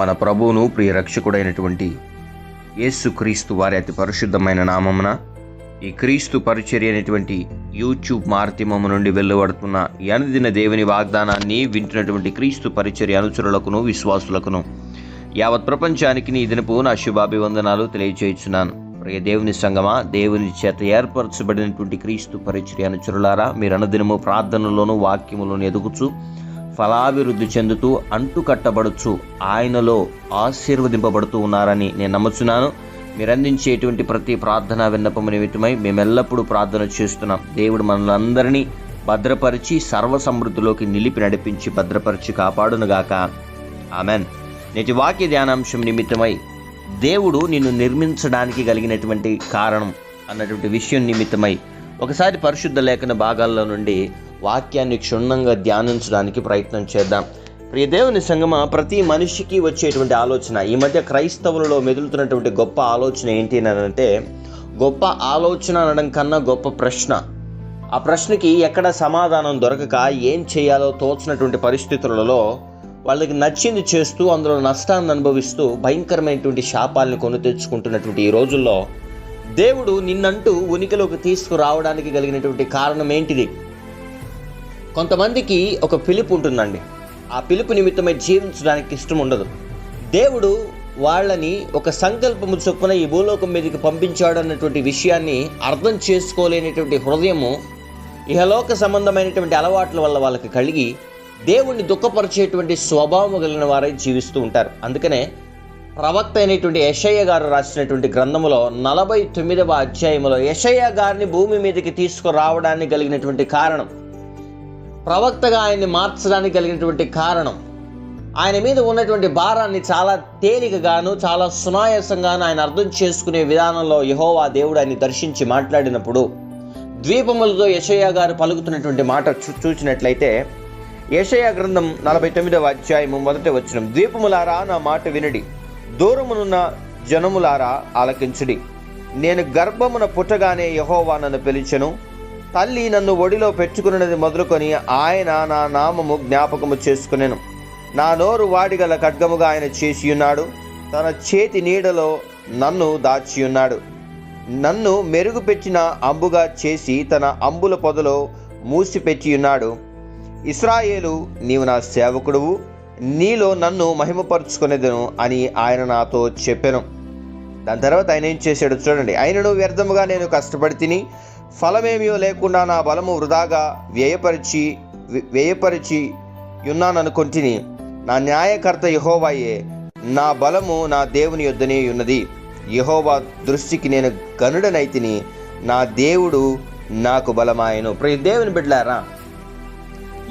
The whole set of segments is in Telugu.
మన ప్రభువును ప్రియ రక్షకుడైనటువంటి యేసు క్రీస్తు వారి అతి పరిశుద్ధమైన నామమున ఈ క్రీస్తు పరిచర్య అనేటువంటి యూట్యూబ్ మాధ్యమము నుండి వెళ్ళబడుతున్న ఈ అనుదిన దేవుని వాగ్దానాన్ని వింటున్నటువంటి క్రీస్తు పరిచర్య అనుచరులకును విశ్వాసులకును యావత్ ప్రపంచానికి నీ దినపు నా శుభాభివందనాలు తెలియజేయుచున్నాను ప్రియ దేవుని సంగమా దేవుని చేత ఏర్పరచబడినటువంటి క్రీస్తు పరిచర్య అనుచరులారా మీరు అనుదినము ప్రార్థనలోను వాక్యములోను ఎదుగుచు ఫలాభివృద్ధి చెందుతూ అంటుకట్టబడుచు ఆయనలో ఆశీర్వదింపబడుతూ ఉన్నారని నేను నమ్ముచున్నాను. మీరందించేటువంటి ప్రతి ప్రార్థన విన్నపము నిమిత్తమై మేమెల్లప్పుడూ ప్రార్థన చేస్తున్నాం. దేవుడు మనల్ని భద్రపరిచి సర్వ సమృద్ధిలోకి నిలిపి నడిపించి భద్రపరిచి కాపాడునుగాక. ఆమెన్. నేటి వాక్య ధ్యానాంశం నిమిత్తమై దేవుడు నిన్ను నిర్మించడానికి కలిగినటువంటి కారణం అన్నటువంటి విషయం నిమిత్తమై ఒకసారి పరిశుద్ధ లేఖన భాగాల్లో నుండి వాక్యాన్ని క్షుణ్ణంగా ధ్యానించడానికి ప్రయత్నం చేద్దాం. ప్రియ దేవుని సంగమ ప్రతి మనిషికి వచ్చేటువంటి ఆలోచన ఈ మధ్య క్రైస్తవులలో మెదులుతున్నటువంటి గొప్ప ఆలోచన ఏంటి అని అంటే గొప్ప ఆలోచన అనడం కన్నా గొప్ప ప్రశ్న. ఆ ప్రశ్నకి ఎక్కడ సమాధానం దొరకక ఏం చేయాలో తోచినటువంటి పరిస్థితులలో వాళ్ళకి నచ్చింది చేస్తూ అందులో నష్టాన్ని అనుభవిస్తూ భయంకరమైనటువంటి శాపాలను కొని తెచ్చుకుంటున్నటువంటి ఈ రోజుల్లో దేవుడు నిన్నంటూ ఉనికిలోకి తీసుకురావడానికి కలిగినటువంటి కారణం ఏంటిది? కొంతమందికి ఒక పిలుపు ఉంటుందండి. ఆ పిలుపు నిమిత్తమై జీవించడానికి ఇష్టం ఉండదు. దేవుడు వాళ్ళని ఒక సంకల్పము చొప్పున ఈ భూలోకం మీదకి పంపించాడు అన్నటువంటి విషయాన్ని అర్థం చేసుకోలేనటువంటి హృదయము ఇహలోక సంబంధమైనటువంటి అలవాట్ల వల్ల వాళ్ళకి కలిగి దేవుణ్ణి దుఃఖపరిచేటువంటి స్వభావం కలిగిన వారై జీవిస్తూ ఉంటారు. అందుకనే ప్రవక్త అయినటువంటి యషయ్య గారు రాసినటువంటి గ్రంథములో నలభై తొమ్మిదవ అధ్యాయంలో యషయ్య గారిని భూమి మీదకి తీసుకురావడానికి కలిగినటువంటి కారణం ప్రవక్తగా ఆయన్ని మార్చడానికి కలిగినటువంటి కారణం. ఆయన మీద ఉన్నటువంటి భారాన్ని చాలా తేలికగాను చాలా సునాయాసంగాను ఆయన అర్థం చేసుకునే విధానంలో యహోవా దేవుడు ఆయన్ని దర్శించి మాట్లాడినప్పుడు ద్వీపములతో యశయ్య గారు పలుకుతున్నటువంటి మాట చూ చూసినట్లయితే గ్రంథం నలభై తొమ్మిదవ అధ్యాయము మొదటి వచ్చిన ద్వీపములారా నా మాట వినడి. దూరమునున్న జనములారా ఆలకించుడి. నేను గర్భమున పుట్టగానే యహోవా నన్ను పిలిచెను. తల్లి నన్ను ఒడిలో పెట్టుకున్నది మొదలుకొని ఆయన నా నామము జ్ఞాపకము చేసుకునేను. నా నోరు వాడిగల ఖడ్గముగా ఆయన చేసి ఉన్నాడు తన చేతి నీడలో నన్ను దాచి ఉన్నాడు నన్ను మెరుగుపెట్టిన అంబుగా చేసి తన అంబుల పొదలో మూసిపెట్టి ఉన్నాడు ఇస్రాయేలు నీవు నా సేవకుడువు. నీలో నన్ను మహిమపరుచుకునేదను అని ఆయన నాతో చెప్పాను. దాని తర్వాత ఆయన ఏం చేశాడు చూడండి. ఆయనను వ్యర్థముగా నేను కష్టపడి తిని ఫలమేమీ లేకుండా నా బలము వృధాగా వ్యయపరిచి వ్యయపరిచి ఉన్నాననుకొంటిని. నా న్యాయకర్త యహోవాయే నా బలము నా దేవుని యొద్దనే ఉన్నది. యహోవా దృష్టికి నేను గనుడనైతిని నా దేవుడు నాకు బలమాయను. ప్రతి దేవుని బిడ్డలారా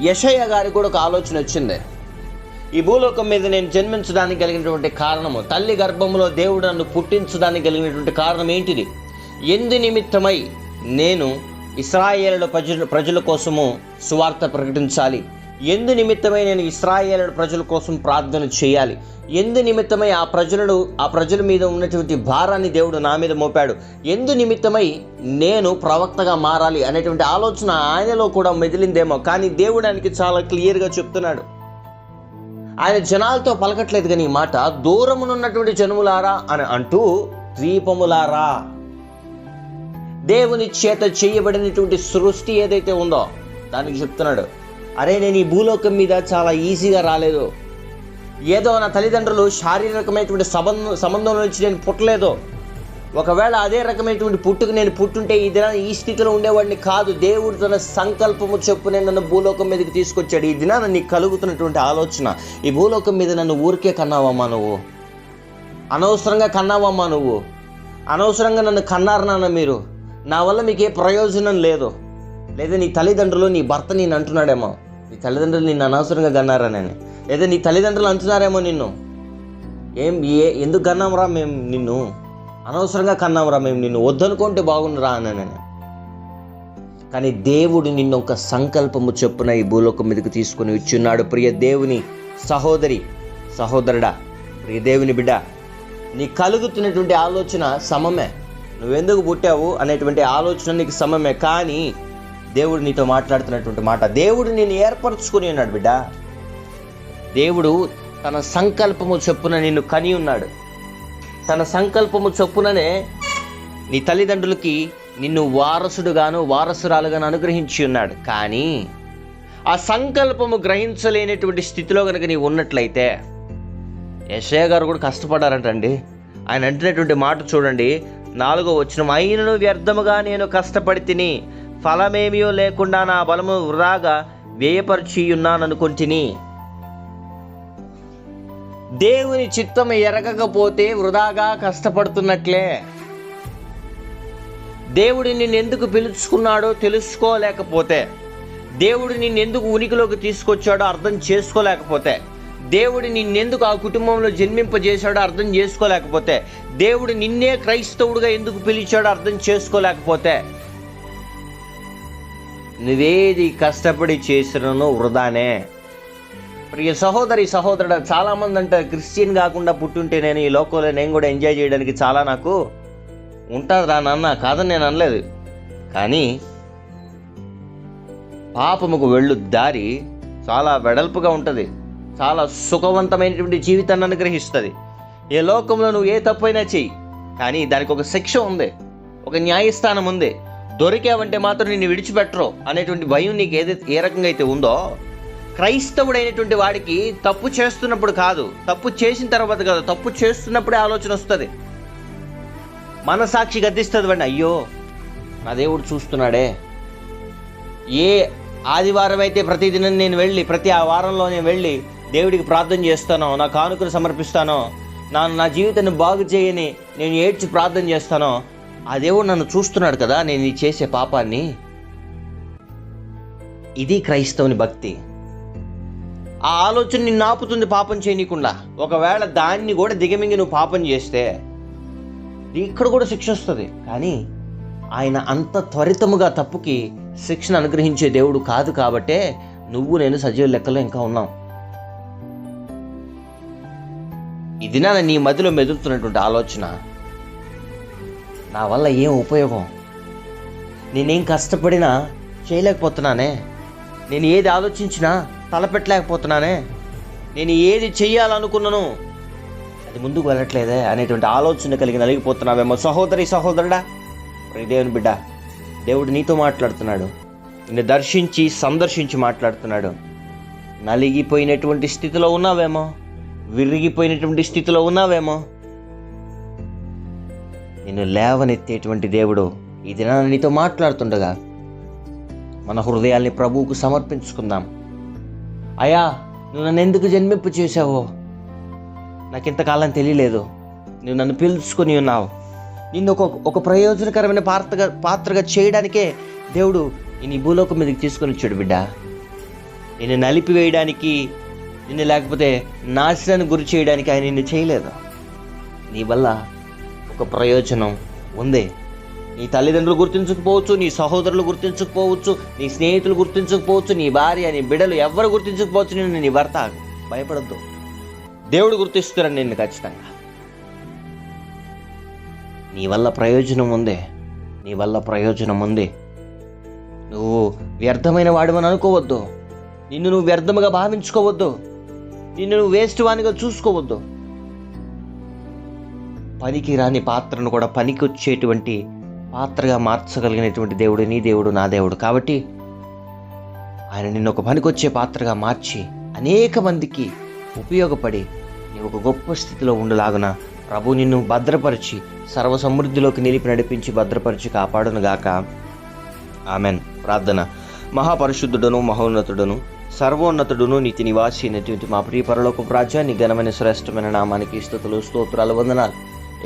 యశయ్య గారికి కూడా ఒక ఆలోచన వచ్చింది. ఈ భూలోకం మీద నేను జన్మించడానికి కలిగినటువంటి కారణము తల్లి గర్భంలో దేవుడు నన్ను పుట్టించడానికి కలిగినటువంటి కారణం ఏంటిది? ఎందు నిమిత్తమై నేను ఇస్రాయేలుల ప్రజల ప్రజల కోసము సువార్త ప్రకటించాలి. ఎందు నిమిత్తమై నేను ఇస్రాయేలుల ప్రజల కోసం ప్రార్థన చేయాలి. ఎందు నిమిత్తమై ఆ ప్రజలను ఆ ప్రజల మీద ఉన్నటువంటి భారాన్ని దేవుడు నా మీద మోపాడు. ఎందు నిమిత్తమై నేను ప్రవక్తగా మారాలి అనేటువంటి ఆలోచన ఆయనలో కూడా మెదిలిందేమో కానీ దేవుడు ఆయనకి చాలా క్లియర్గా చెప్తున్నాడు. ఆయన జనాలతో పలకట్లేదు కానీ ఈ మాట దూరమునున్నటువంటి జనములారా అని అంటూ ద్వీపములారా దేవుని చేత చేయబడినటువంటి సృష్టి ఏదైతే ఉందో దానికి చెప్తున్నాడు అరే నేను ఈ భూలోకం మీద చాలా ఈజీగా రాలేదు. ఏదో నా తల్లిదండ్రులు శారీరకమైనటువంటి సంబంధం సంబంధం నుంచి నేను పుట్టలేదు. ఒకవేళ అదే రకమైనటువంటి పుట్టుకు నేను పుట్టుంటే ఈ దిన ఈ స్థితిలో ఉండేవాడిని కాదు. దేవుడు తన సంకల్పము చొప్పునే నన్ను భూలోకం మీదకి తీసుకొచ్చాడు. ఈ దినాన నీకు కలుగుతున్నటువంటి ఆలోచన ఈ భూలోకం మీద నన్ను ఊరికే కన్నావమ్మా నువ్వు. అనవసరంగా కన్నావమ్మా నువ్వు. అనవసరంగా నన్ను కన్నారు నాన్న మీరు? నా వల్ల మీకు ఏ ప్రయోజనం లేదు. లేదా నీ తల్లిదండ్రులు నీ భర్త నేను అంటున్నాడేమో. నీ తల్లిదండ్రులు నిన్ను అనవసరంగా కన్నారనని లేదా నీ తల్లిదండ్రులు అంటున్నారేమో నిన్ను. ఏం ఏ ఎందుకు కన్నాంరా మేము నిన్ను? అనవసరంగా కన్నాంరా మేము నిన్ను. వద్దనుకుంటే బాగుండరా అని కానీ దేవుడు నిన్ను ఒక సంకల్పము చొప్పున ఈ భూలోకం మీదకి తీసుకుని ఇచ్చున్నాడు ప్రియ దేవుని సహోదరి సహోదరుడా ప్రియ దేవుని బిడ్డ నీ కలుగుతున్నటువంటి ఆలోచన సమమే. నువ్వెందుకు పుట్టావు అనేటువంటి ఆలోచన నీకు సమయమే కానీ దేవుడు నీతో మాట్లాడుతున్నటువంటి మాట. దేవుడు నేను ఏర్పరచుకుని ఉన్నాడు బిడ్డ. దేవుడు తన సంకల్పము చొప్పున నిన్ను కని ఉన్నాడు. తన సంకల్పము చొప్పుననే నీ తల్లిదండ్రులకి నిన్ను వారసుడుగాను వారసురాలుగాను అనుగ్రహించి ఉన్నాడు. కానీ ఆ సంకల్పము గ్రహించలేనటువంటి స్థితిలో కనుక నీవు ఉన్నట్లయితే యశయ్య గారు కూడా కష్టపడారంటండి ఆయన అంటున్నటువంటి మాట చూడండి. నాలుగో వచ్చిన అయినను వ్యర్థముగా నేను కష్టపడి తిని ఫలమేమియో లేకుండా నా బలము వృధాగా వ్యయపరిచియున్నాననుకుంటుని. దేవుని చిత్తం ఎరగకపోతే వృధాగా కష్టపడుతున్నట్లే. దేవుడు నిన్నెందుకు పిలుచుకున్నాడో తెలుసుకోలేకపోతే దేవుడు నిన్నెందుకు ఉనికిలోకి తీసుకొచ్చాడో అర్థం చేసుకోలేకపోతే దేవుడు నిన్నెందుకు ఆ కుటుంబంలో జన్మింపజేశాడో అర్థం చేసుకోలేకపోతే? దేవుడు నిన్నే క్రైస్తవుడుగా ఎందుకు పిలిచాడో అర్థం చేసుకోలేకపోతే? నువ్వేది కష్టపడి చేసినను వృధానే. ప్రియ సహోదరి సహోదరుడు చాలామంది అంటారు క్రిస్టియన్ కాకుండా పుట్టుంటే నేను ఈ లోకంలో నేను కూడా ఎంజాయ్ చేయడానికి చాలా నాకు ఉంటుంది రా నాన్న కాదని నేను అనలేదు. కానీ పాపముకు వెళ్ళు దారి చాలా వెడల్పుగా ఉంటుంది. చాలా సుఖవంతమైనటువంటి జీవితాన్ని అనుగ్రహిస్తుంది. ఏ లోకంలో నువ్వు ఏ తప్పైనా చెయ్యి. కానీ దానికి ఒక శిక్ష ఉంది. ఒక న్యాయస్థానం ఉంది. దొరికావంటే మాత్రం నిన్ను విడిచిపెట్టరు అనేటువంటి భయం నీకు ఏదైతే ఏ రకంగా అయితే ఉందో క్రైస్తవుడైనటువంటి వాడికి తప్పు చేస్తున్నప్పుడు కాదు తప్పు చేసిన తర్వాత కాదు తప్పు చేస్తున్నప్పుడే ఆలోచన వస్తుంది. మనసాక్షి గద్దిస్తుంది వాడిని అయ్యో నా దేవుడు చూస్తున్నాడే. ఏ ఆదివారం అయితే ప్రతిదినం నేను వెళ్ళి ప్రతి ఆ వారంలో నేను వెళ్ళి దేవుడికి ప్రార్థన చేస్తానో నా కానుకలు సమర్పిస్తానో నా నా జీవితాన్ని బాగు చేయని నేను ఏడ్చి ప్రార్థన చేస్తానో ఆ దేవుడు నన్ను చూస్తున్నాడు కదా నేను ఈ చేసే పాపాన్ని. ఇది క్రైస్తవుని భక్తి. ఆ ఆలోచన నిన్ను ఆపుతుంది పాపం చేయనీయకుండా. ఒకవేళ దాన్ని కూడా దిగమింగి నువ్వు పాపం చేస్తే ఇక్కడ కూడా శిక్ష వస్తుంది. కానీ ఆయన అంత త్వరితముగా తప్పుకి శిక్షణ అనుగ్రహించే దేవుడు కాదు కాబట్టే నువ్వు నేను సజీవ లెక్కలో ఇంకా ఉన్నాం. ఇది నా నీ మదిలో మెదులుతున్నటువంటి ఆలోచన నా వల్ల ఏం ఉపయోగం? నేనేం కష్టపడినా చేయలేకపోతున్నానే? నేను ఏది ఆలోచించినా తలపెట్టలేకపోతున్నానే? నేను ఏది చెయ్యాలనుకున్నాను అది ముందుకు వెళ్ళట్లేదే అనేటువంటి ఆలోచన కలిగి నలిగిపోతున్నావేమో సహోదరి సహోదరుడా? దేవుని బిడ్డ దేవుడు నీతో మాట్లాడుతున్నాడు. నిన్ను దర్శించి సందర్శించి మాట్లాడుతున్నాడు. నలిగిపోయినటువంటి స్థితిలో ఉన్నావేమో? విరిగిపోయినటువంటి స్థితిలో ఉన్నావేమో? నిన్ను లేవనెత్తేటువంటి దేవుడు ఈ దినాన నీతో మాట్లాడుతుండగా మన హృదయాల్ని ప్రభువుకు సమర్పించుకుందాం. అయా నువ్వు నన్ను ఎందుకు జన్మింపు చేశావో? నాకు ఇంతకాలం తెలియలేదు. నువ్వు నన్ను పిలుచుకొని ఉన్నావు. నిన్ను ఒక ఒక ప్రయోజనకరమైన పాత్రగా పాత్రగా చేయడానికే దేవుడు నేను ఈ భూలోకం మీదకి తీసుకొని వచ్చాడు బిడ్డ. నేను నలిపివేయడానికి నిన్ను లేకపోతే నాశనాన్ని గురి చేయడానికి ఆయన నిన్ను చేయలేదు. నీ వల్ల ఒక ప్రయోజనం ఉంది. నీ తల్లిదండ్రులు గుర్తించకపోవచ్చు నీ సహోదరులు గుర్తించకపోవచ్చు నీ స్నేహితులు గుర్తించకపోవచ్చు నీ భార్య నీ బిడ్డలు ఎవరు గుర్తించకపోవచ్చు నేను నీ భర్త భయపడద్దు. దేవుడు గుర్తిస్తున్నాను నిన్ను ఖచ్చితంగా. నీ వల్ల ప్రయోజనం ఉంది. నీ వల్ల ప్రయోజనం ఉంది. నువ్వు వ్యర్థమైన వాడివని అనుకోవద్దు. నిన్ను నువ్వు వ్యర్థముగా భావించుకోవద్దు. నిన్ను నువ్వు వేస్ట్ వానిగా చూసుకోవద్దు. పనికి రాని పాత్రను కూడా పనికి వచ్చేటువంటి పాత్రగా మార్చగలిగినటువంటి దేవుడు నీ దేవుడు నా దేవుడు. కాబట్టి ఆయన నిన్ను ఒక పనికొచ్చే పాత్రగా మార్చి అనేక మందికి ఉపయోగపడి నీవు ఒక గొప్ప స్థితిలో ఉండలాగున ప్రభు నిన్ను భద్రపరిచి సర్వ సమృద్ధిలోకి నిలిపి నడిపించి భద్రపరిచి కాపాడునుగాక. ఆమెన్. ప్రార్థన. మహాపరిశుద్ధుడను మహోన్నతుడను సర్వోన్నతుడును నీతి నివాసి అయినటువంటి మా ప్రియ పరలోక ప్రాజ్యాన్ని ఘనమైన శ్రేష్టమైన నామానికి స్థుతులు స్తోత్రాలు వందనాలు.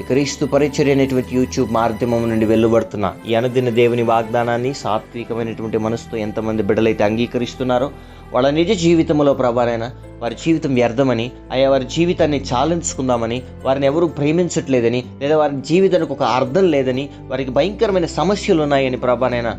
క్రీస్తు పరిచర్య అనేటువంటి యూట్యూబ్ మాధ్యమం నుండి వెలువడుతున్న ఈ అనుదిన దేవుని వాగ్దానాన్ని సాత్వికమైనటువంటి మనసుతో ఎంతమంది బిడ్డలైతే అంగీకరిస్తున్నారో వాళ్ళ నిజ జీవితంలో ప్రభానైనా వారి జీవితం వ్యర్థమని అయ్యా వారి జీవితాన్ని చాలించుకుందామని వారిని ఎవరు ప్రేమించట్లేదని లేదా వారి జీవితానికి ఒక అర్థం లేదని వారికి భయంకరమైన సమస్యలు ఉన్నాయని ప్రభానైనా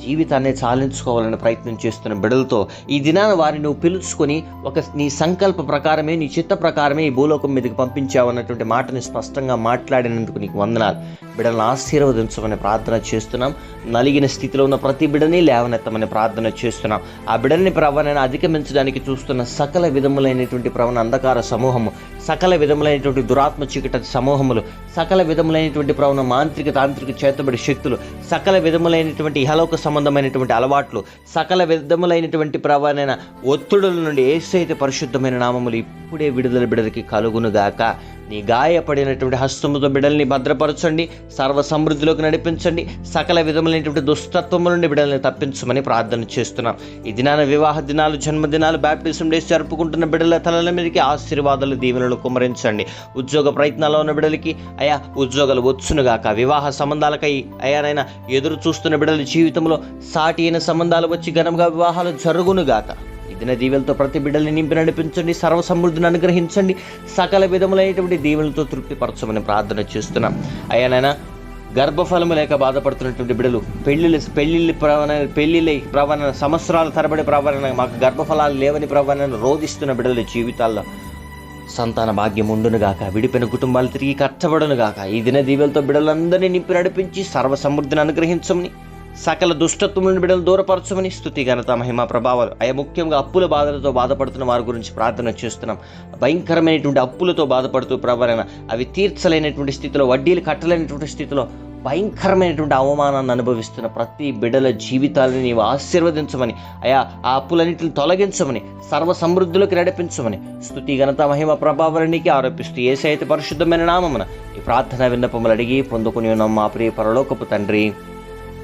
జీవితాన్ని చాలించుకోవాలని ప్రయత్నం చేస్తున్న బిడలతో ఈ దినాన వారిని నువ్వు పిలుచుకొని ఒక నీ సంకల్ప ప్రకారమే నీ చిత్త ప్రకారమే ఈ భూలోకం మీదకి పంపించావు అన్నటువంటి మాటని స్పష్టంగా మాట్లాడినందుకు నీకు వందనాలు. బిడలను ఆశీర్వదించమని ప్రార్థన చేస్తున్నాం. నలిగిన స్థితిలో ఉన్న ప్రతి బిడని లేవనెత్తమని ప్రార్థన చేస్తున్నాం. ఆ బిడల్ని ప్రవణను అధిగమించడానికి చూస్తున్న సకల విధములైనటువంటి ప్రవణ అంధకార సమూహము సకల విధములైనటువంటి దురాత్మ చీకట సమూహములు సకల విధములైనటువంటి ప్రవణ మాంత్రిక తాంత్రిక చేతబడి శక్తులు సకల విధములైనటువంటి ఇహలోక సంబంధమైనటువంటి అలవాట్లు సకల విధములైనటువంటి ప్రవణైన ఒత్తిడుల నుండి ఏసైతే పరిశుద్ధమైన నామములు ఇప్పుడే విడుదల బిడలకి కలుగునుగాక. నీ గాయపడినటువంటి హస్తముతో బిడల్ని భద్రపరచండి సర్వ సమృద్ధిలోకి నడిపించండి సకల విధములైనటువంటి దుస్తత్వముల నుండి బిడల్ని తప్పించమని ప్రార్థన చేస్తున్నాం. ఈ దినాన వివాహ దినాలు జన్మదినాలు బ్యాప్టిజం డేస్ జరుపుకుంటున్న బిడల తలల మీదకి ఆశీర్వాదాలు దీవెనలు కుమరించండి ఉద్యోగ ప్రయత్నాల్లో ఉన్న బిడలకి అయా ఉద్యోగాలు వచ్చునుగాక వివాహ సంబంధాలకై అయానైనా ఎదురు చూస్తున్న బిడల జీవితంలో సాటి అయిన సంబంధాలు వచ్చి ఘనంగా వివాహాలు జరుగునుగాక. దిన దీవెలతో ప్రతి బిడ్డల్ని నింపి నడిపించండి సర్వ సమృద్ధిని అనుగ్రహించండి సకల విధములైనటువంటి దీవెలతో తృప్తిపరచమని ప్రార్థన చేస్తున్నాం. అయ్యానైనా గర్భఫలము లేక బాధపడుతున్నటువంటి బిడ్డలు పెళ్ళిళ్ళు పెళ్ళిళ్ళు ప్రవణ పెళ్ళిళ్ళ ప్రవణ సంవత్సరాల తరబడి ప్రవణ మాకు గర్భఫలాలు లేవని ప్రవణ రోధిస్తున్న బిడ్డల జీవితాల్లో సంతాన భాగ్యం ఉండునుగాక విడిపోయిన కుటుంబాలు తిరిగి కట్టబడునుగాక ఈ దిన దీవెలతో బిడ్డలందరినీ నింపి నడిపించి సర్వ సమృద్ధిని అనుగ్రహించమని సకల దుష్టత్వములను బిడ్డలు దూరపరచమని స్థుతి ఘనత మహిమ ప్రభావాలు. అయ్యా ముఖ్యంగా అప్పుల బాధలతో బాధపడుతున్న వారి గురించి ప్రార్థన చేస్తున్నాం. భయంకరమైనటువంటి అప్పులతో బాధపడుతూ ప్రభావైన అవి తీర్చలేనటువంటి స్థితిలో వడ్డీలు కట్టలేనటువంటి స్థితిలో భయంకరమైనటువంటి అవమానాన్ని అనుభవిస్తున్న ప్రతి బిడ్డల జీవితాలను నీవు ఆశీర్వదించమని అయా ఆ అప్పులన్నింటిని తొలగించమని సర్వ సమృద్ధులకు నడిపించమని స్థుతి ఘనత మహిమ ప్రభావాలనికి ఆరోపిస్తూ ఏ పరిశుద్ధమైన నామమున ఈ ప్రార్థన విన్నపములు అడిగి పొందుకుని ఉన్నాం మా ప్రియ పరలోకపు తండ్రి.